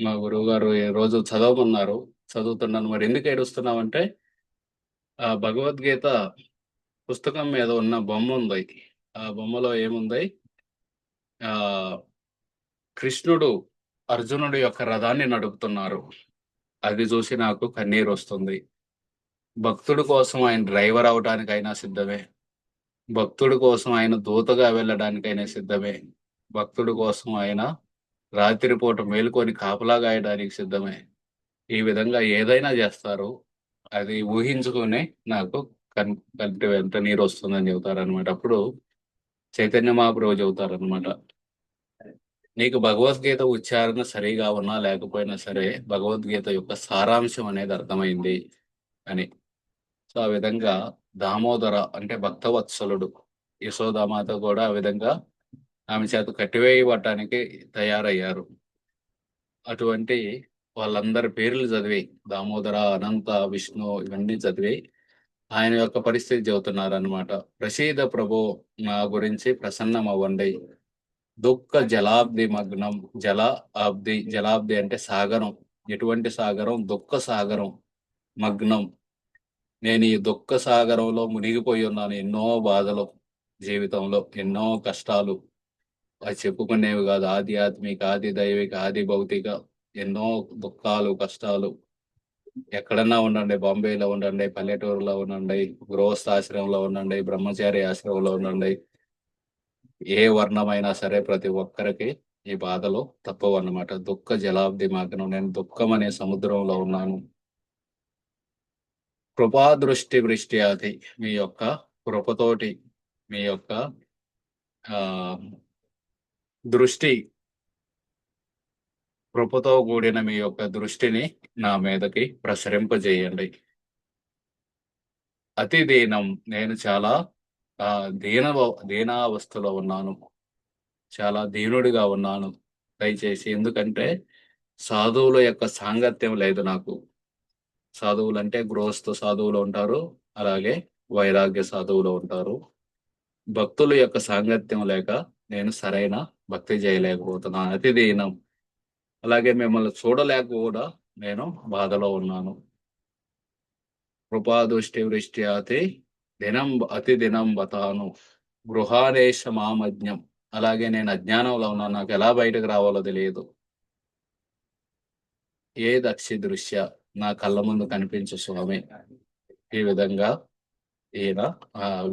మా గురువు గారు రోజు చదవమన్నారు. చదువుతున్నాను. మరి ఎందుకు ఏడుస్తున్నావంటే ఆ భగవద్గీత పుస్తకం మీద ఉన్న బొమ్మ ఉంది. ఆ బొమ్మలో ఏముంది? ఆ కృష్ణుడు అర్జునుడు యొక్క రథాన్ని నడుపుతున్నారు. అది చూసి నాకు కన్నీరు వస్తుంది. భక్తుడి కోసం ఆయన డ్రైవర్ అవడానికైనా సిద్ధమే. భక్తుడి కోసం ఆయన దూతగా వెళ్ళడానికైనా సిద్ధమే. భక్తుడి కోసం ఆయన రాత్రిపూట మేలుకొని కాపలా గాయడానికి సిద్ధమే. ఈ విధంగా ఏదైనా చేస్తారు. అది ఊహించుకొని నాకు కన్ కంటి ఎంత నీరు వస్తుందని చెబుతారనమాట అప్పుడు చైతన్య మహాప్రభు చెబుతారనమాట నీకు భగవద్గీత ఉచ్చారణ సరిగా ఉన్నా లేకపోయినా సరే భగవద్గీత యొక్క సారాంశం అనేది అర్థమైంది అని. సో ఆ విధంగా దామోదర అంటే భక్తవత్సలుడు యశోదామాత కూడా ఆ విధంగా ఆమె చేత కట్టివేయబడటానికి తయారయ్యారు. అటువంటి వాళ్ళందరి పేర్లు చదివి దామోదర అనంత విష్ణు ఇవన్నీ చదివి ఆయన యొక్క పరిస్థితి చెబుతున్నారు అనమాట ప్రసీద ప్రభు నా గురించి ప్రసన్నం అవ్వండి దుఃఖ జలాబ్ది మగ్నం జల ఆబ్ది జలాబ్ది అంటే సాగరం. ఎటువంటి సాగరం? దుఃఖ సాగరం మగ్నం. నేను ఈ దుఃఖ సాగరంలో మునిగిపోయి ఉన్నాను. ఎన్నో బాధలు జీవితంలో ఎన్నో కష్టాలు. చెప్పుకునేవి కాదు. ఆధ్యాత్మిక ఆది దైవిక ఆది భౌతిక. ఎన్నో దుఃఖాలు కష్టాలు. ఎక్కడన్నా ఉండండి. బాంబేలో ఉండండి పల్లెటూరులో ఉండండి గృహస్థ ఆశ్రమంలో ఉండండి బ్రహ్మచారి ఆశ్రమంలో ఉండండి. ఏ వర్ణమైనా సరే ప్రతి ఒక్కరికి ఈ బాధలు తప్పవు అన్నమాట. దుఃఖ జలాబ్ది మాకను నేను దుఃఖం అనే సముద్రంలో ఉన్నాను. కృపా దృష్టి వృష్టి అది మీ యొక్క కృపతోటి మీ యొక్క ఆ దృష్టి కృపతో కూడిన మీ యొక్క దృష్టిని నా మీదకి ప్రసరింపజేయండి. అతి దీనం. నేను చాలా దీన దీనావస్థలో ఉన్నాను. చాలా దీనుడిగా ఉన్నాను. దయచేసి ఎందుకంటే సాధువుల యొక్క సాంగత్యం లేదు నాకు. సాధువులు అంటే గృహస్థ సాధువులు ఉంటారు అలాగే వైరాగ్య సాధువులు ఉంటారు. భక్తుల యొక్క సాంగత్యం లేక నేను సరైన భక్తి చేయలేకపోతున్నాను. అతి దీనం అలాగే మిమ్మల్ని చూడలేక కూడా నేను బాధలో ఉన్నాను. కృపాదృష్టి వృష్టి అతి దినం అతి దినం బతాను గృహాదేశ మామజ్ఞం. అలాగే నేను అజ్ఞానంలో ఉన్నాను. నాకు ఎలా బయటకు రావాలో తెలియదు. ఏ దక్షి దృశ్య నా కళ్ళ ముందు కనిపించే స్వామి. ఈ విధంగా ఈయన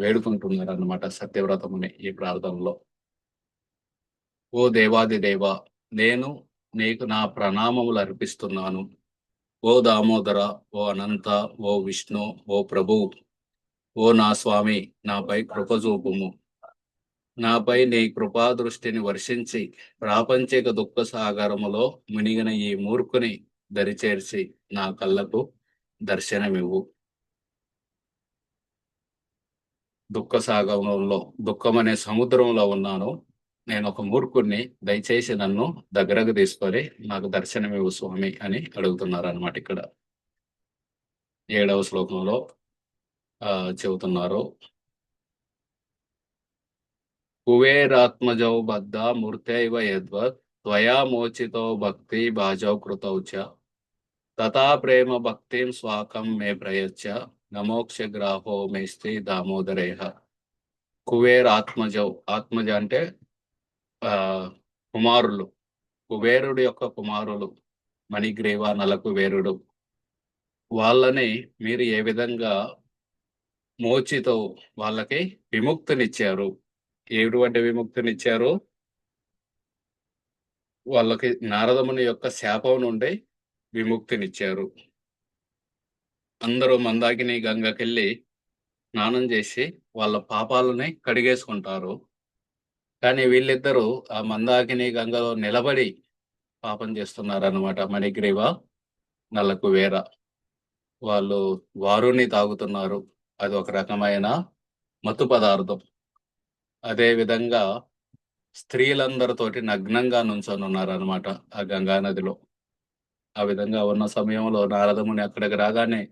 వేడుకుంటున్నారు అనమాట సత్యవ్రతముని ఈ ప్రార్థనలో. ఓ దేవాది దేవ నేను నీకు నా ప్రణామములు అర్పిస్తున్నాను. ఓ దామోదర ఓ అనంత ఓ విష్ణు ఓ ప్రభు ఓ నా స్వామి నాపై కృపజూపుము నాపై నీ కృపా దృష్టిని వర్షించి ప్రాపంచిక దుఃఖ సాగరములో మునిగిన ఈ మూర్ఖుని దరిచేర్చి నా కళ్ళకు దర్శనమివ్వు. దుఃఖ సాగరంలో దుఃఖం అనే సముద్రంలో ఉన్నాను. నేను ఒక మూర్ఖుడిని దయచేసి నన్ను దగ్గరకు తీసుకొని నాకు దర్శనమివ్వు స్వామి అని అడుగుతున్నారు అనమాట ఇక్కడ. ఏడవ శ్లోకంలో ఆ చెబుతున్నారు. కువేరాత్మజౌ బద్ధ మూర్తైవ యద్వత్ త్వయా మోచితో భక్తి భాజౌ కృతౌ చ. తథా ప్రేమ భక్తిం స్వాకం మే ప్రయచ్చ. నమోక్ష గ్రాహో మేస్తి దామోదరేహ. కువేర్ ఆత్మజౌ ఆత్మజ అంటే కుమారులు. కుబేరుడు యొక్క కుమారులు మణిగ్రీవ నలకుబేరుడు వాళ్ళని మీరు ఏ విధంగా మోచితో వాళ్ళకి విముక్తినిచ్చారు? ఎటువంటి విముక్తినిచ్చారు? వాళ్ళకి నారదముని యొక్క శాపం నుండి విముక్తినిచ్చారు. అందరూ మందాకిని గంగకెళ్ళి స్నానం చేసి వాళ్ళ పాపాలని కడిగేసుకుంటారు. కానీ వీళ్ళిద్దరూ ఆ మందాకిని గంగలో నిలబడి పాపం చేస్తున్నారు అనమాట మణిగ్రీవ నల్లకు వేర వాళ్ళు వారుని తాగుతున్నారు. అది ఒక రకమైన మత్తు పదార్థం. అదే విధంగా స్త్రీలందరితోటి నగ్నంగా నుంచొని ఆ గంగా నదిలో. ఆ విధంగా ఉన్న సమయంలో నారదముని అక్కడికి రాగానే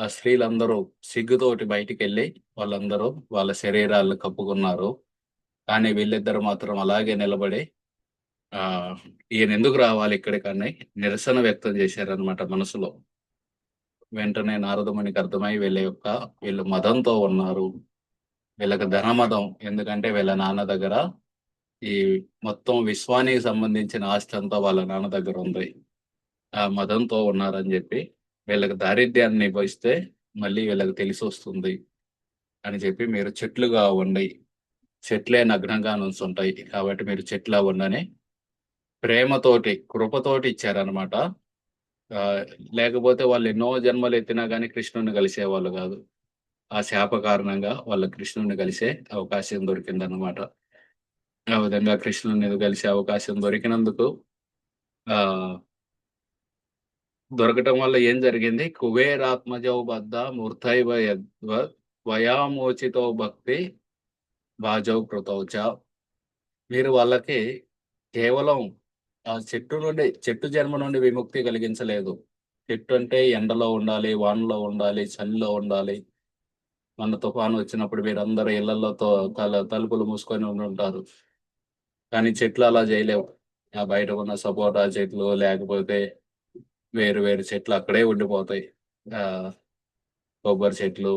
ఆ స్త్రీలందరూ సిగ్గుతోటి బయటికి వెళ్ళి వాళ్ళందరూ వాళ్ళ శరీరాలను కప్పుకున్నారు. కానీ వీళ్ళిద్దరు మాత్రం అలాగే నిలబడి ఆ ఈయన ఎందుకు రావాలి ఇక్కడికన్నా నిరసన వ్యక్తం చేశారనమాట మనసులో. వెంటనే నారదమునికి అర్థమై వీళ్ళ యొక్క వీళ్ళు మదంతో ఉన్నారు. వీళ్ళకి ధనమదం. ఎందుకంటే వీళ్ళ నాన్న దగ్గర ఈ మొత్తం విశ్వానికి సంబంధించిన ఆస్తి అంతా వాళ్ళ నాన్న దగ్గర ఉంది. ఆ మదంతో ఉన్నారని చెప్పి వీళ్ళకి దారిద్ర్యాన్ని నిభవిస్తే మళ్ళీ వీళ్ళకి తెలిసి వస్తుంది అని చెప్పి మీరు చెట్లుగా ఉండి చెట్లే నగ్నంగా నుంచుంటాయి కాబట్టి మీరు చెట్లా ఉండని ప్రేమతోటి కృపతోటి ఇచ్చారనమాట లేకపోతే వాళ్ళు ఎన్నో జన్మలు ఎత్తినా కానీ కృష్ణుని కలిసేవాళ్ళు కాదు. ఆ శాప కారణంగా వాళ్ళ కృష్ణుని కలిసే అవకాశం దొరికిందనమాట ఆ విధంగా కృష్ణుని కలిసే అవకాశం దొరికినందుకు ఆ దొరకటం వల్ల ఏం జరిగింది? కుబేరాత్మజౌ బద్ద మూర్తైవ వయామోచితో భక్తి వాజౌ కృతౌచ మీరు వాళ్ళకి కేవలం ఆ చెట్టు నుండి చెట్టు జన్మ నుండి విముక్తి కలిగించలేదు. చెట్టు అంటే ఎండలో ఉండాలి వానలో ఉండాలి చలిలో ఉండాలి. మన తుఫాను వచ్చినప్పుడు మీరందరూ ఇళ్ళలో తల తలుపులు మూసుకొని ఉంటారు కానీ చెట్లు అలా చేయలేవు. ఆ బయట ఉన్న సపోటా చెట్లు లేకపోతే వేరు వేరు చెట్లు అక్కడే ఉండిపోతాయి. కొబ్బరి చెట్లు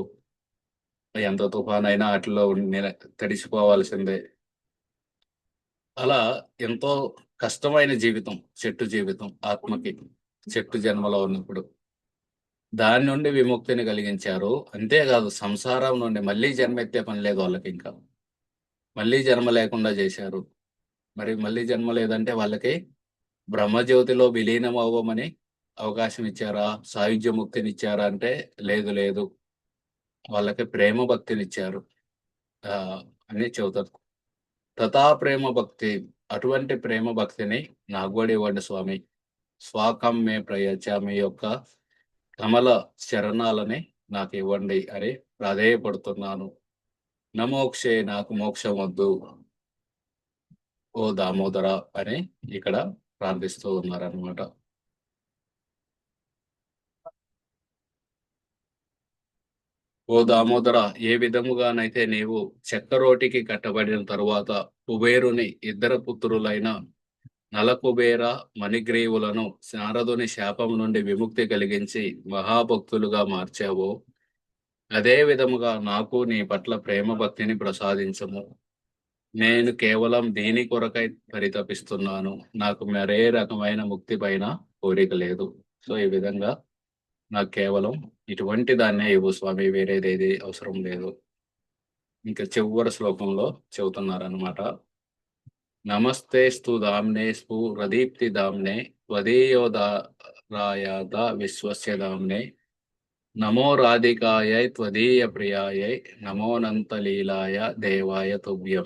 ఎంత తుఫాన్ అయినా వాటిలో తడిసిపోవాల్సిందే. అలా ఎంతో కష్టమైన జీవితం చెట్టు జీవితం ఆత్మకి చెట్టు జన్మలో ఉన్నప్పుడు. దాని నుండి విముక్తిని కలిగించారు. అంతేకాదు సంసారం నుండి మళ్ళీ జన్మ ఎత్తే పని లేదు వాళ్ళకి ఇంకా. మళ్ళీ జన్మ లేకుండా చేశారు. మరి మళ్ళీ జన్మ లేదంటే వాళ్ళకి బ్రహ్మజ్యోతిలో విలీనం అవ్వమని అవకాశం ఇచ్చారా? సాయుధ్య ముక్తిని ఇచ్చారా అంటే లేదు లేదు. వాళ్ళకి ప్రేమ భక్తినిచ్చారు. అని చెబుతారు. తథా ప్రేమ భక్తి అటువంటి ప్రేమ భక్తిని నాకు ఇవ్వండి స్వామి స్వాకం మే ప్రయచ మీ యొక్క కమల చరణాలని నాకు ఇవ్వండి అని ప్రాధేయపడుతున్నాను. నమోక్షే నాకు మోక్షం వద్దు. ఓ దామోదర అని ఇక్కడ ప్రార్థిస్తూ ఉన్నారనమాట ఓ దామోదర ఏ విధముగానైతే నీవు చెక్కరోటికి కట్టబడిన తరువాత కుబేరుని ఇద్దరు పుత్రులైన నలకుబేర మణిగ్రీవులను శారదుని శాపం నుండి విముక్తి కలిగించి మహాభక్తులుగా మార్చావో అదే విధముగా నాకు నీ పట్ల ప్రేమ భక్తిని ప్రసాదించము. నేను కేవలం దీని కొరకై పరితపిస్తున్నాను. నాకు మరే రకమైన ముక్తి పైన కోరిక లేదు. సో ఈ విధంగా నాకు కేవలం ఇటువంటి దాన్నే ఇవ్వు స్వామి వేరేదేది అవసరం లేదు. ఇంకా చివరి శ్లోకంలో చెబుతున్నారనమాట నమస్తే స్తు దామ్నే స్ఫు రదీప్తి దామ్నే త్వదీయోదారాయాద విశ్వస్య దామ్నే. నమో రాధికాయ త్వదీయ ప్రియాయ నమోనంతలీలాయ దేవాయ తుభ్యం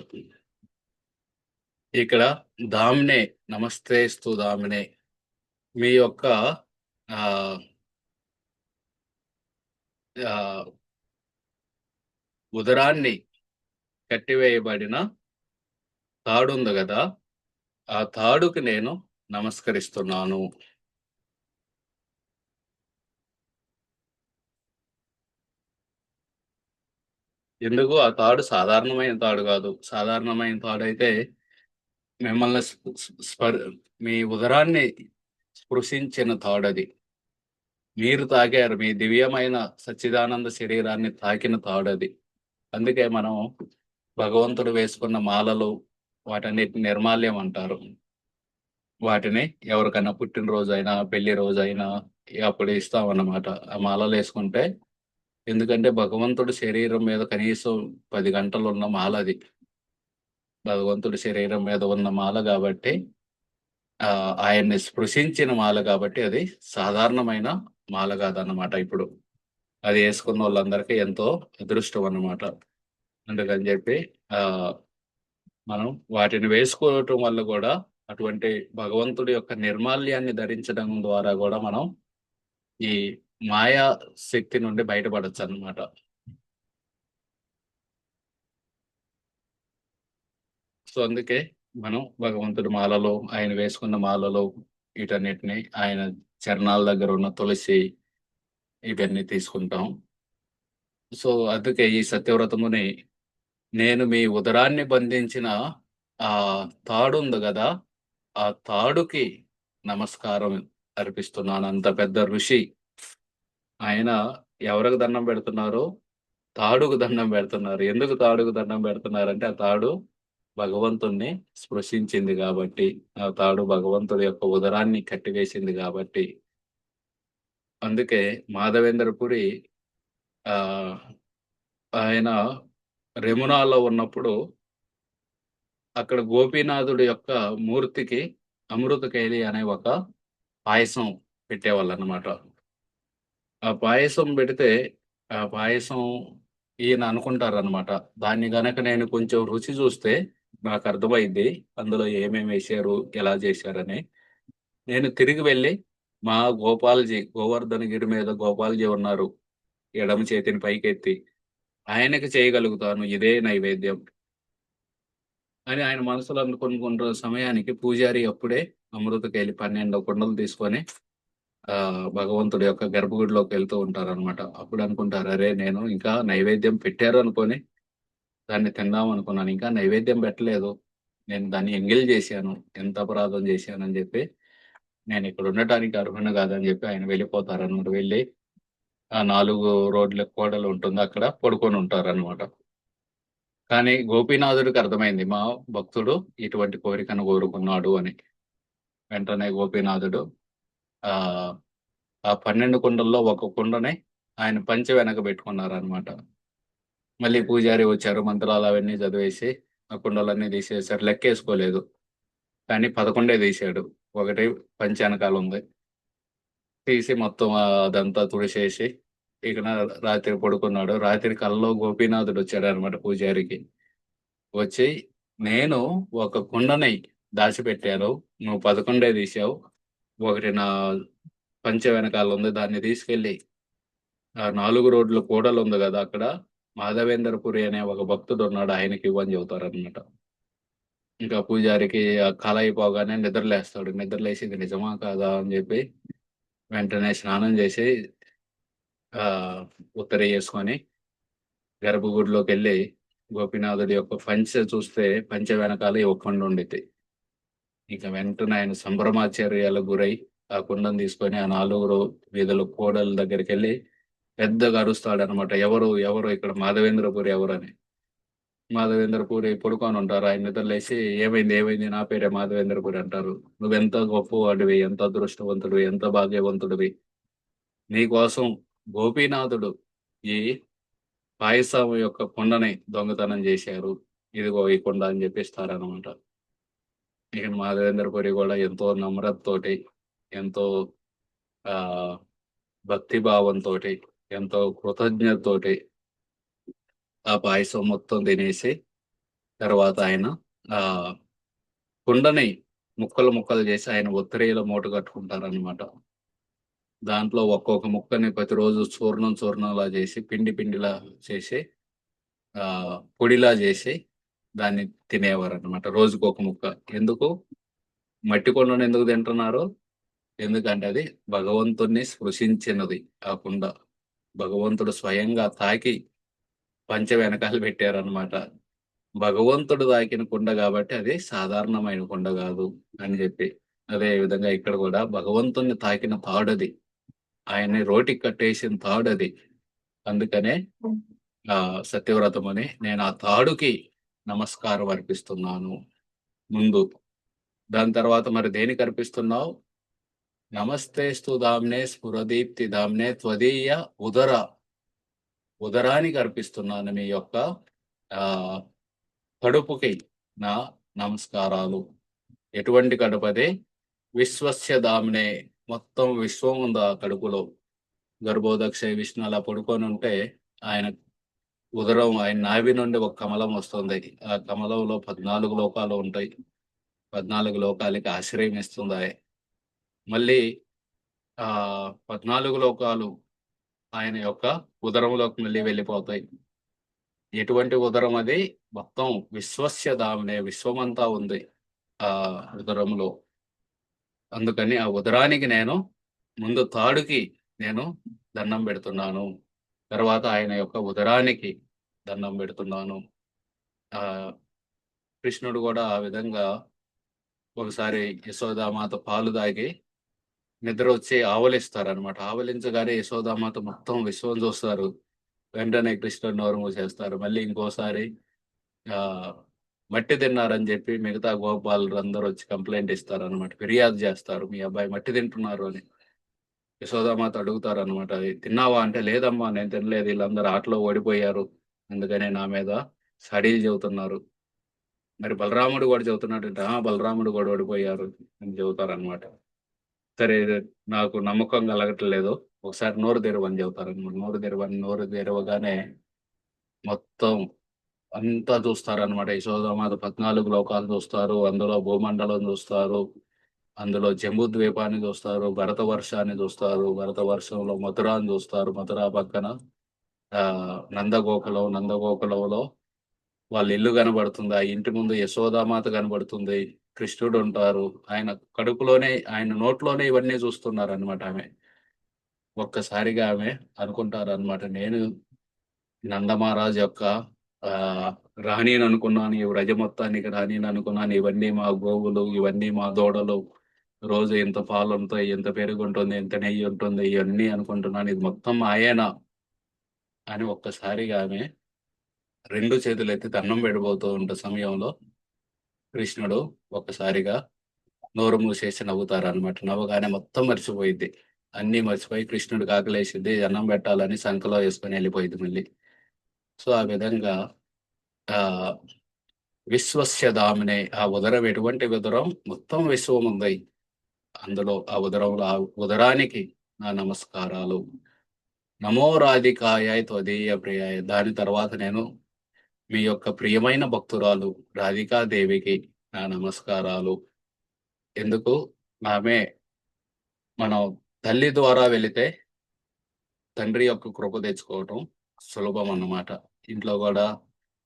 ఇక్కడ దామ్నే నమస్తే స్తు దామ్నే మీ యొక్క ఆ ఉదరాన్ని కట్టివేయబడిన తాడు ఉంది కదా ఆ తాడుకి నేను నమస్కరిస్తున్నాను. ఎందుకు? ఆ తాడు సాధారణమైన తాడు కాదు. సాధారణమైన తాడు అయితే మిమ్మల్ని స్పర్ మీ ఉదరాన్ని స్పృశించిన తాడు అది మీరు తాగారు. మీ దివ్యమైన సచ్చిదానంద శరీరాన్ని తాకిన తాడది. అందుకే మనం భగవంతుడు వేసుకున్న మాలలు వాటన్నిటి నిర్మాల్యం అంటారు. వాటిని ఎవరికైనా పుట్టినరోజు అయినా పెళ్ళి రోజైనా అప్పుడు ఇస్తాం అన్నమాట. ఆ మాలలు వేసుకుంటే ఎందుకంటే భగవంతుడు శరీరం మీద కనీసం పది గంటలు ఉన్న మాల అది. భగవంతుడి శరీరం మీద ఉన్న మాల కాబట్టి ఆయన్ని స్పృశించిన మాల కాబట్టి అది సాధారణమైన మాల కాదన్నమాట ఇప్పుడు. అది వేసుకున్న వాళ్ళందరికీ ఎంతో అదృష్టం అన్నమాట. అందుకని చెప్పి ఆ మనం వాటిని వేసుకోవటం వల్ల కూడా అటువంటి భగవంతుడి యొక్క నిర్మాల్యాన్ని ధరించడం ద్వారా కూడా మనం ఈ మాయా శక్తి నుండి బయటపడచ్చు అన్నమాట. సో అందుకే మనం భగవంతుడి మాలలో ఆయన వేసుకున్న మాలలో వీటన్నిటిని ఆయన చరణాల దగ్గర ఉన్న తులసి ఇవన్నీ తీసుకుంటాం. సో అందుకే ఈ సత్యవ్రతముని నేను మీ ఉదరాన్ని బంధించిన ఆ తాడు ఉంది కదా ఆ తాడుకి నమస్కారం అర్పిస్తున్నాను. అంత పెద్ద ఋషి ఆయన ఎవరికి దండం పెడుతున్నారు తాడుకు దండం పెడుతున్నారు. ఎందుకు తాడుకు దండం పెడుతున్నారంటే ఆ తాడు భగవంతుణ్ణి స్పృశించింది కాబట్టి ఆ తాడు భగవంతుడి యొక్క ఉదరాన్ని కట్టివేసింది కాబట్టి. అందుకే మాధవేంద్రపురి ఆ ఆయన రెమునాలో ఉన్నప్పుడు అక్కడ గోపీనాథుడి యొక్క మూర్తికి అమృత కైలి అనే ఒక పాయసం పెట్టేవాళ్ళు అనమాట ఆ పాయసం పెడితే ఆ పాయసం ఈయన అనుకుంటారు అనమాట దాన్ని గనక నేను కొంచెం రుచి చూస్తే నాకు అర్థమైంది. అందులో ఏమేమి వేశారు? ఎలా చేశారని. నేను తిరిగి వెళ్ళి మా గోపాల్జీ గోవర్ధనగిరి మీద గోపాల్జీ ఉన్నారు. ఎడమ చేతిని పైకెత్తి ఆయనకి చేయగలుగుతాను ఇదే నైవేద్యం అని ఆయన మనసులో అనుకునుకుంటున్న సమయానికి పూజారి అప్పుడే అమృతకెళ్ళి పన్నెండు కుండలు తీసుకొని ఆ భగవంతుడి యొక్క గర్భగుడిలోకి వెళ్తూ ఉంటారు అనమాట అప్పుడు అనుకుంటారు అరే నేను ఇంకా నైవేద్యం పెట్టారు అనుకొని దాన్ని తిందాం అనుకున్నాను. ఇంకా నైవేద్యం పెట్టలేదు. నేను దాన్ని ఎంగిల్ చేశాను. ఎంత అపరాధం చేశాను అని చెప్పి నేను ఇక్కడ ఉండటానికి అర్హును కాదని చెప్పి ఆయన వెళ్ళిపోతారు అనమాట వెళ్ళి ఆ నాలుగు రోడ్ల కోడలు ఉంటుంది అక్కడ పడుకొని ఉంటారు అనమాట కానీ గోపీనాథుడికి అర్థమైంది. మా భక్తుడు ఇటువంటి కోరికను కోరుకున్నాడు అని. వెంటనే గోపీనాథుడు ఆ ఆ పన్నెండు కుండల్లో ఒక కుండని ఆయన పంచి వెనక పెట్టుకున్నారు అనమాట మళ్ళీ పూజారి వచ్చారు మంత్రాలు అవన్నీ చదివేసి ఆ కుండలన్నీ తీసేసారు. లెక్కేసుకోలేదు కానీ పదకొండే తీసాడు. ఒకటి పంచె వెనకాల ఉంది. తీసి మొత్తం అదంతా తుడిసేసి ఇక్కడ రాత్రి పడుకున్నాడు. రాత్రి కల్లో గోపీనాథుడు వచ్చాడు అనమాట పూజారికి. వచ్చి నేను ఒక కుండని దాచిపెట్టాను. నువ్వు పదకొండే తీసావు. ఒకటి నా పంచ వెనకాల ఉంది. దాన్ని తీసుకెళ్ళి ఆ నాలుగు రోడ్ల కూడలు ఉంది కదా అక్కడ. మాధవేందర్పురి అనే ఒక భక్తుడు ఉన్నాడు ఆయనకి ఇవ్వని చెబుతారనమాట ఇంకా పూజారికి కళ అయిపోగానే నిద్రలేస్తాడు. నిద్రలేసింది నిజమా కాదా అని చెప్పి వెంటనే స్నానం చేసి ఆ ఉత్తర చేసుకొని గర్భగుడిలోకి వెళ్ళి గోపీనాథుడి యొక్క పంచ చూస్తే పంచ వెనకాల ఒక కొండ ఇంకా వెంటనే ఆయన సంభ్రమాచర్యాలకు గురై ఆ కుండను తీసుకొని ఆ నాలుగు వీధుల కోడల దగ్గరికి వెళ్ళి పెద్దగా అరుస్తాడు అనమాట ఎవరు ఎవరు ఇక్కడ? మాధవేంద్రపురి ఎవరు అని మాధవేంద్రపురి పడుకొని ఉంటారు. ఆయన నిద్రలేసి ఏమైంది ఏమైంది? నా పేరే మాధవేంద్రపురి అంటారు. నువ్వెంత గొప్పవాడివి ఎంత అదృష్టవంతుడివి ఎంత భాగ్యవంతుడివి? నీకోసం గోపీనాథుడు ఈ పాయసం యొక్క కొండని దొంగతనం చేశారు. ఇదిగో ఈ కొండ అని చెప్పిస్తారనమాట. ఇక మాధవేంద్రపురి కూడా ఎంతో నమ్రతతోటి ఎంతో ఆ భక్తి ఎంతో కృతజ్ఞతతోటి ఆ పాయసం మొత్తం తినేసి తర్వాత ఆయన ఆ కుండని ముక్కలు ముక్కలు చేసి ఆయన ఒత్తిడిలో మూట కట్టుకుంటారనమాట దాంట్లో ఒక్కొక్క ముక్కని ప్రతిరోజు చూర్ణం చూర్ణంలా చేసి పిండి పిండిలా చేసి ఆ పొడిలా చేసి దాన్ని తినేవారు అనమాట రోజుకు ఒక ముక్క. ఎందుకు? మట్టి కొండను ఎందుకు తింటున్నారు? ఎందుకంటే అది భగవంతుణ్ణి స్పృశించినది ఆ కుండ. భగవంతుడు స్వయంగా తాకి పంచ వెనకాల పెట్టారనమాట భగవంతుడు తాకిన కుండ కాబట్టి అది సాధారణమైన కుండ కాదు అని చెప్పి. అదే విధంగా ఇక్కడ కూడా భగవంతుణ్ణి తాకిన తాడది. ఆయన్ని రోటి కట్టేసిన తాడది. అందుకనే ఆ సత్యవ్రతం అని నేను ఆ తాడుకి నమస్కారం అర్పిస్తున్నాను. ముందు దాని తర్వాత మరి దేనికి అర్పిస్తున్నావు? నమస్తేస్తు దామ్నే స్ఫురదీప్తి దామ్నే త్వదీయ ఉదర. ఉదరానికి అర్పిస్తున్నాను మీ యొక్క కడుపుకి నా నమస్కారాలు. ఎటువంటి కడుపదే విశ్వస్య దామ్నే మొత్తం విశ్వం ఉంది ఆ కడుపులో? గర్భోదక్ష విష్ణు అలా పడుకొని ఉంటే ఆయన ఉదరం ఆయన నాభి నుండి ఒక కమలం వస్తుంది. ఆ కమలంలో పద్నాలుగు లోకాలు ఉంటాయి. పద్నాలుగు లోకాలకి ఆశ్రయం ఇస్తుంది మళ్ళీ ఆ పద్నాలుగు లోకాలు ఆయన యొక్క ఉదరంలోకి మళ్ళీ వెళ్ళిపోతాయి. ఎటువంటి ఉదరం అది? మొత్తం విశ్వస్య దామనే విశ్వమంతా ఉంది ఆ ఉదరంలో. అందుకని ఆ ఉదరానికి నేను ముందు తాడుకి నేను దండం పెడుతున్నాను. తర్వాత ఆయన యొక్క ఉదరానికి దండం పెడుతున్నాను. ఆ కృష్ణుడు కూడా ఆ విధంగా ఒకసారి యశోదామాత పాలు తాగి నిద్ర వచ్చి ఆవలిస్తారు అనమాట ఆవలించగానే యశోదామాత మొత్తం విశ్వం చూస్తారు. వెంటనే కృష్ణుడు నోరు మూసేస్తారు. మళ్ళీ ఇంకోసారి ఆ మట్టి తిన్నారని చెప్పి మిగతా గోపాలు అందరూ వచ్చి కంప్లైంట్ ఇస్తారు అనమాట ఫిర్యాదు చేస్తారు. మీ అబ్బాయి మట్టి తింటున్నారు అని. యశోదామాత అడుగుతారు అనమాట తిన్నావా? అంటే లేదమ్మా నేను తినలేదు. వీళ్ళందరూ ఆటలో ఓడిపోయారు. అందుకనే నా మీద సడీలు చెబుతున్నారు. మరి బలరాముడు కూడా చెబుతున్నాడంటే ఆ బలరాముడు కూడా ఓడిపోయారు అని చెబుతారు అనమాట సరే నాకు నమ్మకం కలగట్లేదు. ఒకసారి నోరు తెరవని చెబుతారు. నోరు తెరవని నోరు తెరవగానే మొత్తం అంతా చూస్తారు అనమాట యశోదమాత పద్నాలుగు లోకాలు చూస్తారు అందులో భూమండలం చూస్తారు అందులో జంబూ ద్వీపాన్ని చూస్తారు భరత వర్షాన్ని చూస్తారు భరత వర్షంలో మధురాన్ని చూస్తారు మధురా పక్కన నందగోకులం నందగోకులంలో వాళ్ళ ఇల్లు కనబడుతుంది. ఆ ఇంటి ముందు యశోదామాత కనబడుతుంది. కృష్ణుడు ఉంటారు ఆయన కడుపులోనే ఆయన నోట్లోనే ఇవన్నీ చూస్తున్నారు అనమాట ఆమె. ఒక్కసారిగా ఆమె అనుకుంటారు అనమాట నేను నందమహారాజ్ యొక్క ఆ రాణిని అనుకున్నాను ఈ వ్రజ మొత్తానికి రాణిని అనుకున్నాను ఇవన్నీ మా గోవులు ఇవన్నీ మా దూడలు రోజు ఎంత పాలు ఉంటాయి ఎంత పెరుగు ఉంటుంది ఎంత నెయ్యి ఉంటుంది ఇవన్నీ అనుకుంటున్నాను ఇది మొత్తం ఆయన? అని ఒక్కసారిగా ఆమె రెండు చేతులు దండం పెడిపోతూ ఉంటే సమయంలో కృష్ణుడు ఒక్కసారిగా నోరు మూసేసి నవ్వుతారు అనమాట నవ్వగానే మొత్తం మర్చిపోయింది అన్ని మర్చిపోయి కృష్ణుడు కాకలేసింది అన్నం పెట్టాలని సంఖలో వేసుకొని వెళ్ళిపోయింది మళ్ళీ. సో ఆ విధంగా ఆ విశ్వస్య దామినే ఆ ఉదరం ఎటువంటి ఉదరం? మొత్తం విశ్వం ఉంది. అందులో ఆ ఉదరంలో ఆ ఉదరానికి నా నమస్కారాలు. నమో రాధికాయ త్వదీయ ప్రియాయ. దాని తర్వాత నేను మీ యొక్క ప్రియమైన భక్తురాలు రాధికాదేవికి నా నమస్కారాలు. ఎందుకు? ఆమె మనం తల్లి ద్వారా వెళితే తండ్రి యొక్క కృప తెచ్చుకోవటం సులభం అన్నమాట. ఇంట్లో కూడా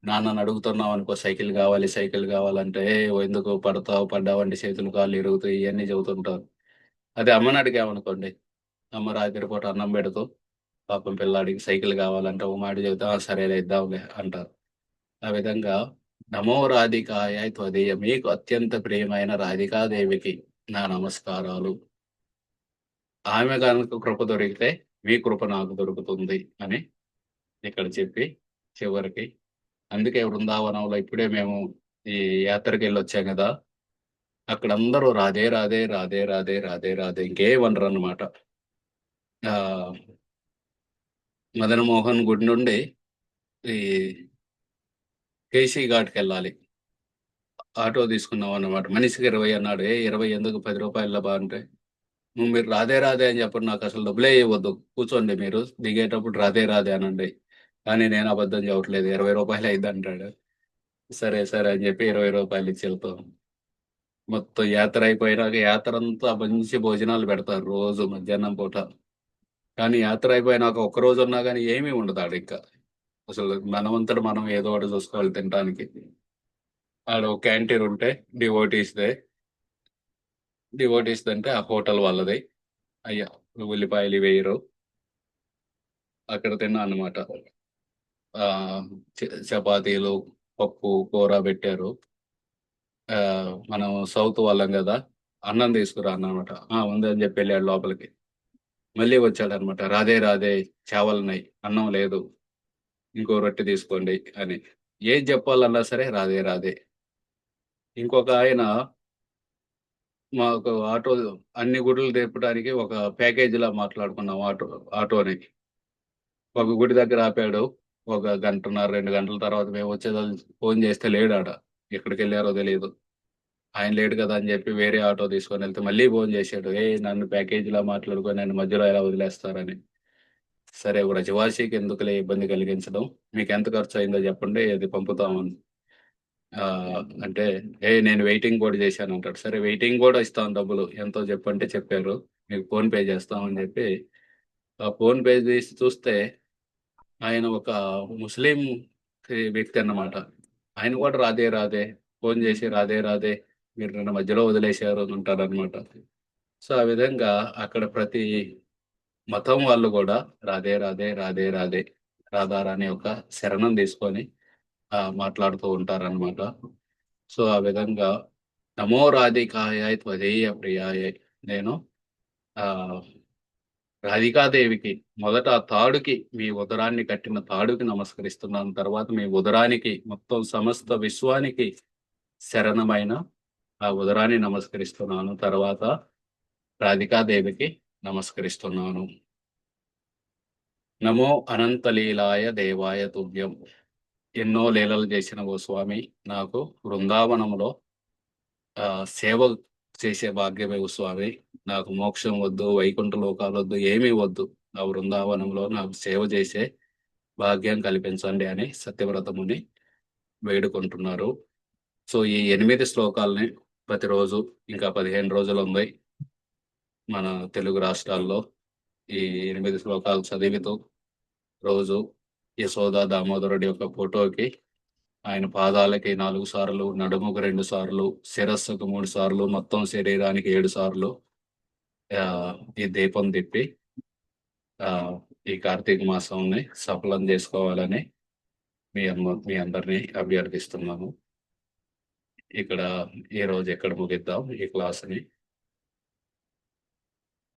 నాన్నని అడుగుతున్నావు అనుకో సైకిల్ కావాలి సైకిల్ కావాలంటే "ఏ, ఎందుకు పడతావు? పడ్డావంటే చేతులు కాళ్ళు ఇరుగుతాయి ఇవన్నీ చెబుతుంటారు. అదే అమ్మని అడిగామనుకోండి. అమ్మ రాత్రి పూట అన్నం పెడుతూ పాపం పిల్లాడికి సైకిల్ కావాలంటే ఒక మాట చెబుతా సరేలే ఇద్దాంలే అంటారు. ఆ విధంగా నమో రాధికాయ త్వదీయ మీకు అత్యంత ప్రియమైన రాధికాదేవికి నా నమస్కారాలు. ఆమె కనుక కృప దొరికితే మీ కృప నాకు దొరుకుతుంది అని ఇక్కడ చెప్పి చివరికి అందుకే బృందావనంలో ఇప్పుడే మేము ఈ యాత్రకి వెళ్ళి వచ్చాం కదా. అక్కడ అందరూ రాధే రాధే రాధే రాధే రాధే రాధే ఇంకేమనరు అనమాట ఆ మదన్ మోహన్ గుడి నుండి ఈ కేసీ ఘాట్కి వెళ్ళాలి ఆటో తీసుకున్నాం అన్నమాట మనిషికి ఇరవై అన్నాడు. ఏ ఇరవై ఎందుకు? పది రూపాయలు బాగుంటే నువ్వు మీరు రాదే రాదే అని చెప్పండి నాకు అసలు డబ్బులే ఇవ్వద్దు. కూర్చోండి మీరు. దిగేటప్పుడు రాదే రాదే అనండి. కానీ నేను అబద్ధం చెప్పట్లేదు. ఇరవై రూపాయలు అయింది అంటాడు. సరే సరే అని చెప్పి ఇరవై రూపాయలు ఇచ్చి వెళ్తాం. మొత్తం యాత్ర అయిపోయినాక యాత్ర అంతా మంచి భోజనాలు పెడతారు రోజు మధ్యాహ్నం పూట. కానీ యాత్ర అయిపోయినాక ఒక్క రోజు ఉన్నా కానీ ఏమీ ఉండదు ఆడ ఇంకా అసలు మనమంతట మనం ఏదో ఒకటి చూసుకోవాలి తినడానికి ఆడ ఒక క్యాంటీన్ ఉంటే డివోటీస్దే డివోటీస్ అంటే ఆ హోటల్ వాళ్ళది. అయ్యా ఉల్లిపాయలు వేయరు. అక్కడ తిన్నా అనమాట చపాతీలు పప్పు కూర పెట్టారు. ఆ మనం సౌత్ వాళ్ళం కదా అన్నం తీసుకురా అన్నమాట. ఆ ఉంది అని చెప్పి వెళ్ళాడు లోపలికి. మళ్ళీ వచ్చాడనమాట రాధే రాధే చేవలున్నాయి చావలున్నాయి అన్నం లేదు. ఇంకో రొట్టె తీసుకోండి అని. ఏం చెప్పాలన్నా సరే రాదే రాదే. ఇంకొక ఆయన మాకు ఆటో అన్ని గుడులు తిప్పడానికి ఒక ప్యాకేజీలా మాట్లాడుకున్నాం ఆటో ఆటోని. ఒక గుడి దగ్గర ఆపాడు. ఒక గంటన్నర రెండు గంటల తర్వాత మేము వచ్చేదాన్ని ఫోన్ చేస్తే లేడు ఆడ ఎక్కడికి వెళ్ళారో తెలియదు ఆయన లేడు కదా అని చెప్పి వేరే ఆటో తీసుకొని వెళ్తే మళ్ళీ ఫోన్ చేశాడు. ఏ నన్ను ప్యాకేజీలా మాట్లాడుకొని నన్ను మధ్యలో ఎలా వదిలేస్తారని. సరే వ్రజవాసికి ఎందుకులే ఇబ్బంది కలిగించడం? మీకు ఎంత ఖర్చు అయిందో చెప్పండి అది పంపుతామని అంటే ఏ నేను వెయిటింగ్ కూడా చేశాను అంటాడు. సరే వెయిటింగ్ కూడా ఇస్తాం డబ్బులు. ఎంతో చెప్పంటే చెప్పారు. మీకు ఫోన్ పే చేస్తామని చెప్పి. ఆ ఫోన్ పే చేసి చూస్తే ఆయన ఒక ముస్లిం వ్యక్తి అన్నమాట. ఆయన కూడా రాదే రాదే. ఫోన్ చేసి రాదే రాదే. మీరు నన్ను మధ్యలో వదిలేశారు అని అంటారు సో ఆ విధంగా అక్కడ ప్రతి మతం వాళ్ళు కూడా రాధే రాధే రాధే రాధే రాధారాణి ఒక శరణం తీసుకొని మాట్లాడుతూ ఉంటారనమాట సో ఆ విధంగా నమో రాధికాయ త్వదేయ ప్రియాయ నేను ఆ రాధికాదేవికి మొదట ఆ తాడుకి మీ ఉదరాన్ని కట్టిన తాడుకి నమస్కరిస్తున్నాను. తర్వాత మీ ఉదరానికి మొత్తం సమస్త విశ్వానికి శరణమైన ఆ ఉదరాన్ని నమస్కరిస్తున్నాను. తర్వాత రాధికాదేవికి నమస్కరిస్తున్నాను. నమో అనంతలీలాయ దేవాయ తుభ్యం ఎన్నో లీలలు చేసిన ఓ స్వామి నాకు బృందావనంలో సేవ చేసే భాగ్యమే ఓ స్వామి. నాకు మోక్షం వద్దు వైకుంఠ లోకాలు వద్దు ఏమీ వద్దు. నా బృందావనంలో నాకు సేవ చేసే భాగ్యం కల్పించండి అని సత్యవ్రతముని వేడుకుంటున్నారు. సో ఈ ఎనిమిది శ్లోకాలని ప్రతిరోజు ఇంకా పదిహేను రోజులు ఉంది మన తెలుగు రాష్ట్రాల్లో ఈ ఎనిమిది శ్లోకాలు చదివితూ రోజు యశోద దామోదరుడి యొక్క ఫోటోకి ఆయన పాదాలకి నాలుగు సార్లు నడుముకు రెండు సార్లు శిరస్సుకు మూడు సార్లు మొత్తం శరీరానికి ఏడు సార్లు ఈ దీపం తిప్పి ఈ కార్తీక మాసంని సఫలం చేసుకోవాలని మీ అమ్మ మీ అందరినీ అభ్యర్థిస్తున్నాము. ఇక్కడ ఈ రోజు ఎక్కడ ముగిద్దాం ఈ క్లాస్ని?